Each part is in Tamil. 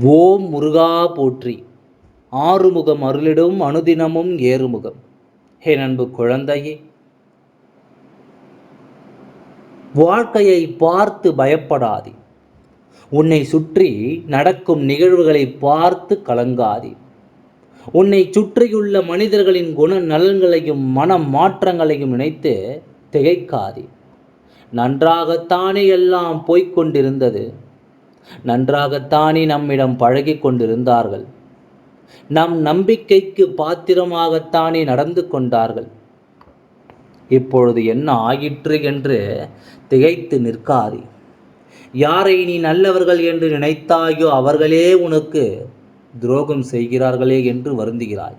ஓம் முருகா போற்றி. ஆறுமுகம் அருளிடும் அனுதினமும் ஏறுமுகம். ஹே நண்பு குழந்தையே. வாழ்க்கையை பார்த்து பயப்படாதே. உன்னை சுற்றி நடக்கும் நிகழ்வுகளை பார்த்து கலங்காதே. உன்னை சுற்றியுள்ள மனிதர்களின் குண நலன்களையும் மன மாற்றங்களையும் நினைத்து திகைக்காதே. நன்றாகத்தானே எல்லாம் போய்க் கொண்டிருந்தது. நன்றாகத்தானே நம்மிடம் பழகி கொண்டிருந்தார்கள். நம் நம்பிக்கைக்கு பாத்திரமாகத்தானே நடந்து கொண்டார்கள். இப்பொழுது என்ன ஆயிற்று என்று திகைத்து நிற்காதே. யாரை நீ நல்லவர்கள் என்று நினைத்தாயோ அவர்களே உனக்கு துரோகம் செய்கிறார்களே என்று வருந்துகிறாய்.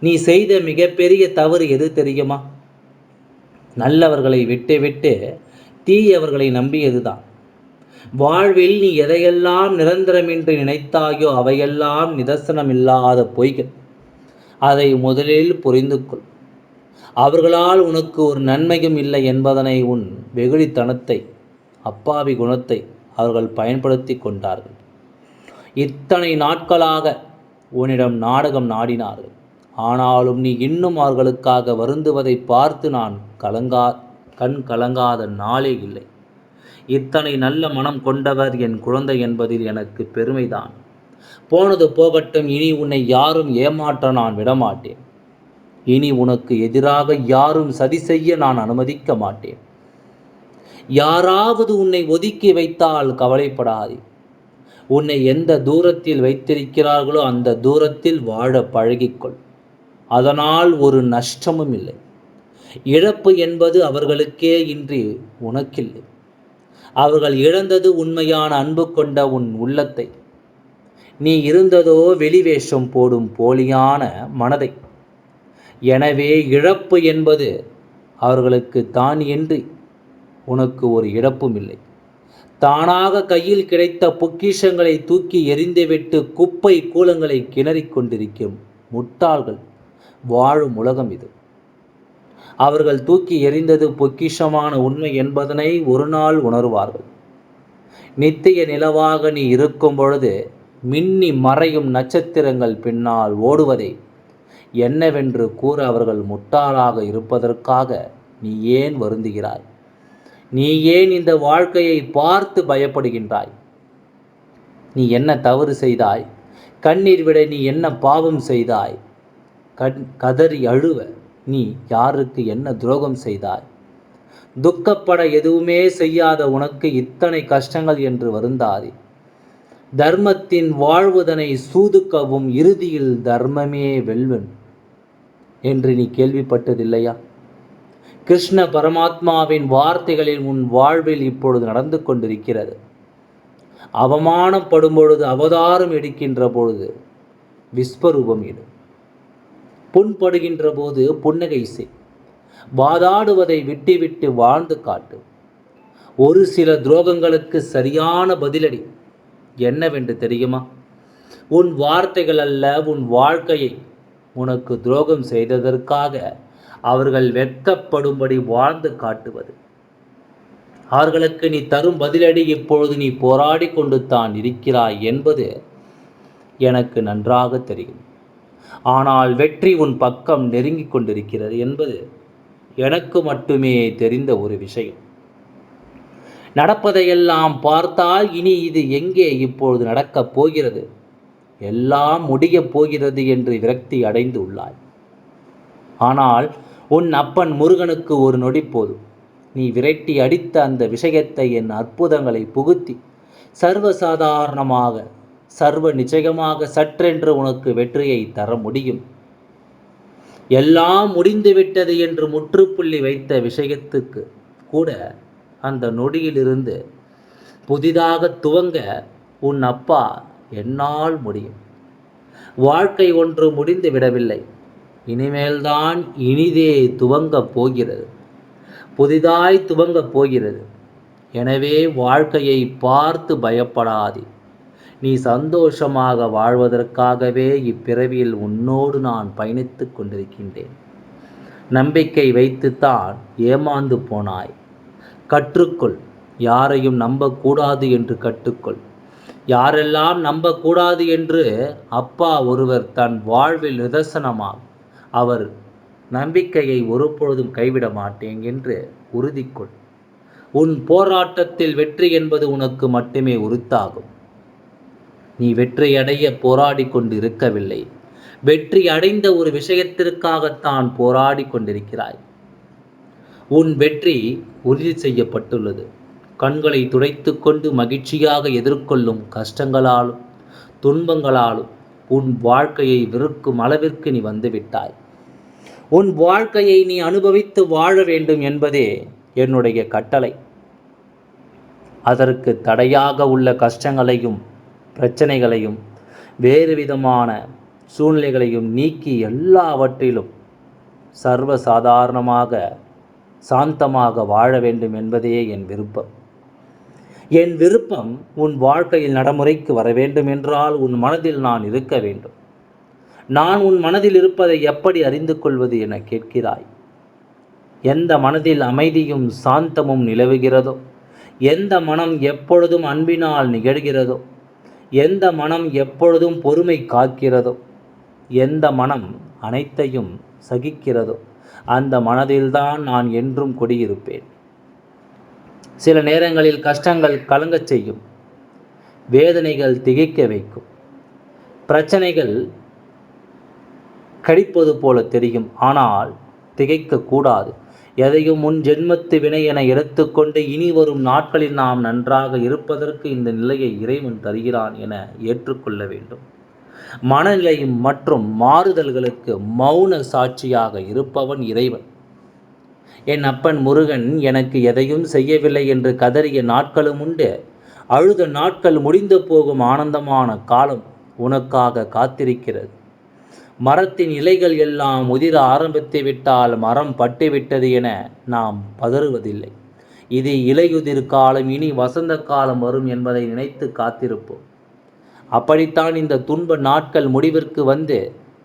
நீ செய்த மிகப்பெரிய தவறு எது தெரியுமா? நல்லவர்களை விட்டு விட்டு தீயவர்களை நம்பியதுதான். வாழ்வில் நீ எதையெல்லாம் நிரந்தரமின்றி நினைத்தாயோ அவையெல்லாம் நிதர்சனமில்லாத பொய்கள் அதை முதலில் புரிந்து கொள். அவர்களால் உனக்கு ஒரு நன்மையும் இல்லை என்பதனை உன் வெகுளித்தனத்தை அப்பாவி குணத்தை அவர்கள் பயன்படுத்தி கொண்டார்கள். இத்தனை நாட்களாக உன்னிடம் நாடகம் நாடினார்கள். ஆனாலும் நீ இன்னும் அவர்களுக்காக வருந்துவதை பார்த்து நான் கலங்கா கண் கலங்காத நாளே இல்லை. இத்தனை நல்ல மனம் கொண்டவர் என் குழந்தை என்பதில் எனக்கு பெருமைதான். போனது போகட்டும் இனி உன்னை யாரும் ஏமாற்ற நான் விடமாட்டேன். இனி உனக்கு எதிராக யாரும் சதி செய்ய நான் அனுமதிக்க மாட்டேன். யாராவது உன்னை ஒதுக்கி வைத்தால் கவலைப்படாதே. உன்னை எந்த தூரத்தில் வைத்திருக்கிறார்களோ அந்த தூரத்தில் வாழ பழகிக்கொள். அதனால் ஒரு நஷ்டமும் இல்லை. இழப்பு என்பது அவர்களுக்கே இன்றி உனக்கில்லை. அவர்கள் இழந்தது உண்மையான அன்பு கொண்ட உன் உள்ளத்தை. நீ இருந்ததோ வெளிவேஷம் போடும் போலியான மனதை. எனவே இழப்பு என்பது அவர்களுக்கு தான் என்று உனக்கு ஒரு இழப்பும் இல்லை. தானாக கையில் கிடைத்த பொக்கிஷங்களை தூக்கி எரிந்துவிட்டு குப்பை கூலங்களை கிணறிக் கொண்டிருக்கும் முட்டாள்கள் வாழும் உலகம் இது. அவர்கள் தூக்கி எறிந்தது பொக்கிஷமான உண்மை என்பதனை ஒரு நாள் உணர்வார்கள். நித்திய நிலவாக நீ இருக்கும் பொழுது மின்னி மறையும் நட்சத்திரங்கள் பின்னால் ஓடுவதை. என்னவென்று கூற அவர்கள் முட்டாளாக இருப்பதற்காக நீ ஏன் வருந்துகிறாய்? நீ ஏன் இந்த வாழ்க்கையை பார்த்து பயப்படுகின்றாய்? நீ என்ன தவறு செய்தாய்? கண்ணீர் விட நீ என்ன பாவம் செய்தாய்? கண் கதறி அழுவ நீ யாருக்கு என்ன துரோகம் செய்தாய்? துக்கப்பட எதுவுமே செய்யாத உனக்கு இத்தனை கஷ்டங்கள் என்று வருந்தாதே. தர்மத்தின் வாழ்வுதனை சூதுக்கவும் இறுதியில் தர்மமே வெல்வன். என்று நீ கேள்விப்பட்டதில்லையா? கிருஷ்ண பரமாத்மாவின் வார்த்தைகளில் உன் வாழ்வில் இப்பொழுது நடந்து கொண்டிருக்கிறது. அவமானப்படும் பொழுது அவதாரம் எடுக்கின்ற பொழுது விஸ்வரூபம் எடு புண்படுகின்ற போது புன்னகை செய். வாதாடுவதை விட்டுவிட்டு வாழ்ந்து காட்டு. ஒரு சில துரோகங்களுக்கு சரியான பதிலடி. என்னவென்று தெரியுமா? உன் வார்த்தைகள் அல்ல உன் வாழ்க்கையை உனக்கு துரோகம் செய்ததற்காக அவர்கள் வெட்கப்படும்படி வாழ்ந்து காட்டுவது. அவர்களுக்கு நீ தரும் பதிலடி இப்பொழுது நீ போராடி கொண்டு தான் இருக்கிறாய் என்பது எனக்கு நன்றாக தெரியும். ஆனால் வெற்றி உன் பக்கம் நெருங்கிக் கொண்டிருக்கிறது என்பது எனக்கு மட்டுமே தெரிந்த ஒரு விஷயம். நடப்பதையெல்லாம் பார்த்தால் இனி இது எங்கே இப்பொழுது நடக்கப் போகிறது? எல்லாம் முடியப் போகிறது என்று விரக்தி அடைந்து உள்ளாய். ஆனால் உன் அப்பன் முருகனுக்கு ஒரு நொடி போதும். நீ விரட்டி அடித்த அந்த விஷயத்தை என் அற்புதங்களை புகுத்தி சர்வசாதாரணமாக சர்வ நிச்சயமாக சற்றென்று உனக்கு வெற்றியை தர முடியும். எல்லாம் முடிந்துவிட்டது என்று முற்றுப்புள்ளி வைத்த விஷயத்துக்கு கூட அந்த நொடியிலிருந்து புதிதாக துவங்க உன் அப்பா என்னால் முடியும். வாழ்க்கை ஒன்று முடிந்து விடவில்லை. இனிமேல்தான் இனிதே துவங்கப் போகிறது. புதிதாய் துவங்கப் போகிறது. எனவே வாழ்க்கையை பார்த்து பயப்படாதே. நீ சந்தோஷமாக வாழ்வதற்காகவே இப்பிறவியில் உன்னோடு நான் பயணித்து கொண்டிருக்கின்றேன். நம்பிக்கை வைத்துத்தான் ஏமாந்து போனாய். கற்றுக்கொள் யாரையும் நம்பக்கூடாது என்று கற்றுக்கொள். யாரெல்லாம் நம்பக்கூடாது என்று அப்பா ஒருவர் தன் வாழ்வில் நிதர்சனமாம். அவர் நம்பிக்கையை ஒருபொழுதும் கைவிட மாட்டேன் என்று உறுதி கொள் உன் போராட்டத்தில் வெற்றி என்பது உனக்கு மட்டுமே உறுத்தாகும் நீ வெற்றியடைய போராடி கொண்டிருக்கவில்லை. வெற்றி அடைந்த ஒரு விஷயத்திற்காகத்தான் போராடி கொண்டிருக்கிறாய். உன் வெற்றி உறுதி செய்யப்பட்டுள்ளது. கண்களை துடைத்து கொண்டு மகிழ்ச்சியாக எதிர்கொள்ளும் கஷ்டங்களாலும் துன்பங்களாலும் உன் வாழ்க்கையை வெறுக்கும் அளவிற்கு நீ வந்துவிட்டாய். உன் வாழ்க்கையை நீ அனுபவித்து வாழ வேண்டும் என்பதே என்னுடைய கட்டளை. அதற்கு தடையாக உள்ள கஷ்டங்களையும் பிரச்சனைகளையும் வேறு விதமான சூழ்நிலைகளையும் நீக்கி எல்லாவற்றிலும் சர்வசாதாரணமாக சாந்தமாக வாழ வேண்டும் என்பதே என் விருப்பம். என் விருப்பம் உன் வாழ்க்கையில் நடைமுறைக்கு வர வேண்டும் என்றால் உன் மனதில் நான் இருக்க வேண்டும். நான் உன் மனதில் இருப்பதை எப்படி அறிந்து கொள்வது என கேட்கிறாய்? எந்த மனதில் அமைதியும் சாந்தமும் நிலவுகிறதோ? எந்த மனம் எப்பொழுதும் அன்பினால் நிகழ்கிறதோ? எந்த மனம் எப்பொழுதும் பொறுமை காக்கிறதோ எந்த மனம் அனைத்தையும் சகிக்கிறதோ அந்த மனதில்தான் நான் என்றும் குடியிருப்பேன். சில நேரங்களில் கஷ்டங்கள் கலங்கச் செய்யும் வேதனைகள் திகைக்க வைக்கும் பிரச்சனைகள் கடிப்பது போல தெரியும் ஆனால் திகைக்கக்கூடாது. எதையும் முன் ஜென்மத்து வினை என எடுத்துக்கொண்டு இனி வரும் நாட்களில் நாம் நன்றாக இருப்பதற்கு இந்த நிலையை இறைவன் தருகிறான் என ஏற்றுக்கொள்ள வேண்டும். மனநிலை மற்றும் மாறுதல்களுக்கு மௌன சாட்சியாக இருப்பவன் இறைவன். என் அப்பன் முருகன் எனக்கு எதையும் செய்யவில்லை என்று கதறிய நாட்களும் உண்டு. அழுத நாட்கள் முடிந்து போகும் ஆனந்தமான காலம் உனக்காக காத்திருக்கிறது. மரத்தின் இலைகள் எல்லாம் உதிர ஆரம்பித்து விட்டால் மரம் பட்டுவிட்டது என நாம் பதறுவதில்லை. இது இலையுதிர் காலம் இனி வசந்த காலம் வரும் என்பதை நினைத்து காத்திருப்போம். அப்படித்தான் இந்த துன்ப நாட்கள் முடிவிற்கு வந்து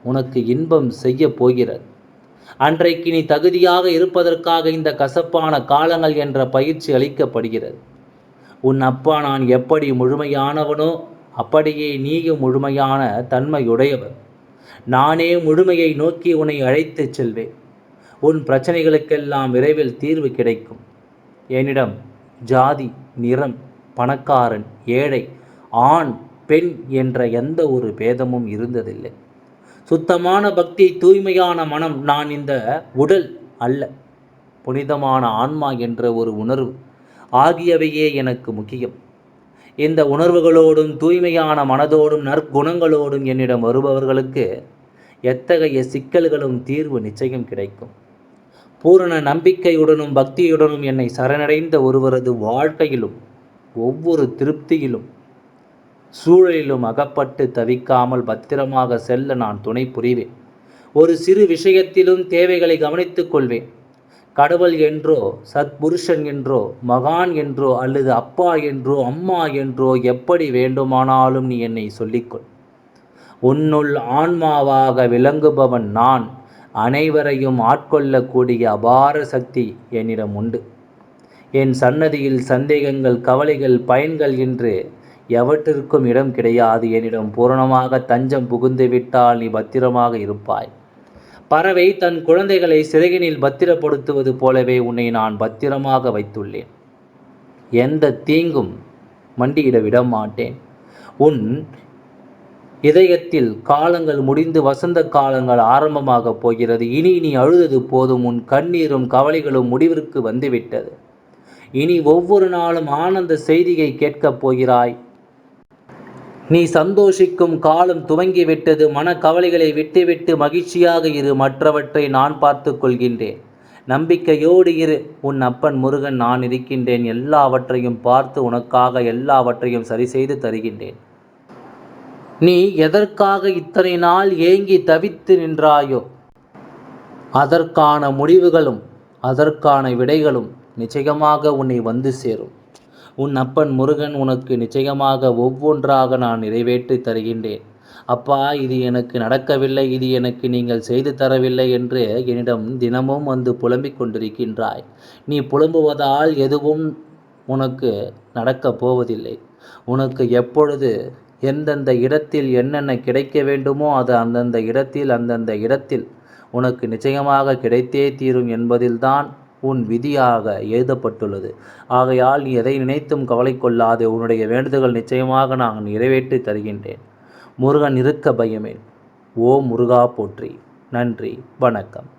உனக்கு இன்பம் செய்ய போகிறது. அன்றைக்கு நீ தகுதியாக இருப்பதற்காக இந்த கசப்பான காலங்கள் என்ற பயிற்சி அளிக்கப்படுகிறது. உன் அப்பா நான் எப்படி முழுமையானவனோ அப்படியே நீயும் முழுமையான தன்மையுடையவர் நானே முழுமையை நோக்கி உன்னை அழைத்துச் செல்வேன். உன் பிரச்சனைகளுக்கெல்லாம் விரைவில் தீர்வு கிடைக்கும். என்னிடம் ஜாதி நிறம் பணக்காரன் ஏழை ஆண் பெண் என்ற எந்த ஒரு பேதமும் இருந்ததில்லை. சுத்தமான பக்தி தூய்மையான மனம் நான் இந்த உடல் அல்ல. புனிதமான ஆன்மா என்ற ஒரு உணர்வு ஆகியவையே எனக்கு முக்கியம். இந்த உணர்வுகளோடும் தூய்மையான மனதோடும் நற்குணங்களோடும் என்னிடம் வருபவர்களுக்கு எத்தகைய சிக்கல்களும் தீர்வு நிச்சயம் கிடைக்கும். பூரண நம்பிக்கையுடனும் பக்தியுடனும் என்னை சரணடைந்த ஒருவரது வாழ்க்கையிலும் ஒவ்வொரு திருப்தியிலும் சூழலிலும் அகப்பட்டு தவிக்காமல் பத்திரமாக செல்ல நான் துணை புரிவேன். ஒரு சிறு விஷயத்திலும் தேவைகளை கவனித்துக் கொள்வேன். கடவுள் என்றோ சத்புருஷன் என்றோ மகான் என்றோ அல்லது அப்பா என்றோ அம்மா என்றோ எப்படி வேண்டுமானாலும் நீ என்னை சொல்லிக்கொள். உன்னுள் ஆன்மாவாக விளங்குபவன் நான். அனைவரையும் ஆட்கொள்ளக்கூடிய அபார சக்தி என்னிடம் உண்டு. என் சன்னதியில் சந்தேகங்கள் கவலைகள் பயன்கள் என்று எவற்றிற்கும் இடம் கிடையாது. என்னிடம் பூரணமாக தஞ்சம் புகுந்து விட்டால் நீ பத்திரமாக இருப்பாய். பறவை தன் குழந்தைகளை சிறகினில் பத்திரப்படுத்துவது போலவே உன்னை நான் பத்திரமாக வைத்துள்ளேன். எந்த தீங்கும் மண்டியிட விட மாட்டேன் உன் இதயத்தில் காலங்கள் முடிந்து வசந்த காலங்கள் ஆரம்பமாக போகிறது. இனி நீ அழுதது போதும். உன் கண்ணீரும் கவலைகளும் முடிவிற்கு வந்துவிட்டது. இனி ஒவ்வொரு நாளும் ஆனந்த செய்தியை கேட்கப் போகிறாய். நீ சந்தோஷிக்கும் காலம் துவங்கிவிட்டது. மன கவலைகளை விட்டுவிட்டு மகிழ்ச்சியாக இரு. மற்றவற்றை நான் பார்த்து கொள்கின்றேன். நம்பிக்கையோடு இரு. உன் அப்பன் முருகன் நான் இருக்கின்றேன். எல்லாவற்றையும் பார்த்து உனக்காக எல்லாவற்றையும் சரி செய்து தருகின்றேன். நீ எதற்காக இத்தனை நாள் ஏங்கி தவித்து நின்றாயோ? அதற்கான முடிவுகளும் அதற்கான விடைகளும் நிச்சயமாக உன்னை வந்து சேரும். உன் அப்பன் முருகன் உனக்கு நிச்சயமாக ஒவ்வொன்றாக நான் நிறைவேற்றி தருகின்றேன். அப்பா இது எனக்கு நடக்கவில்லை இது எனக்கு நீங்கள் செய்து தரவில்லை என்று என்னிடம் தினமும் வந்து புலம்பிக் கொண்டிருக்கின்றாய். நீ புலம்புவதால் எதுவும் உனக்கு நடக்கப் போவதில்லை. உனக்கு எப்பொழுது எந்தெந்த இடத்தில் என்னென்ன கிடைக்க வேண்டுமோ அது அந்தந்த இடத்தில் அந்தந்த இடத்தில் உனக்கு நிச்சயமாக கிடைத்தே தீரும் என்பதில்தான் உன் விதியாக எழுதப்பட்டுள்ளது. ஆகையால் நீ எதை நினைத்தும் கவலை கொள்ளாதே உன்னுடைய வேண்டுதல்கள் நிச்சயமாக நான் நிறைவேற்றி தருகின்றேன். முருகன் இருக்க பயமே. ஓ முருகா போற்றி. நன்றி வணக்கம்.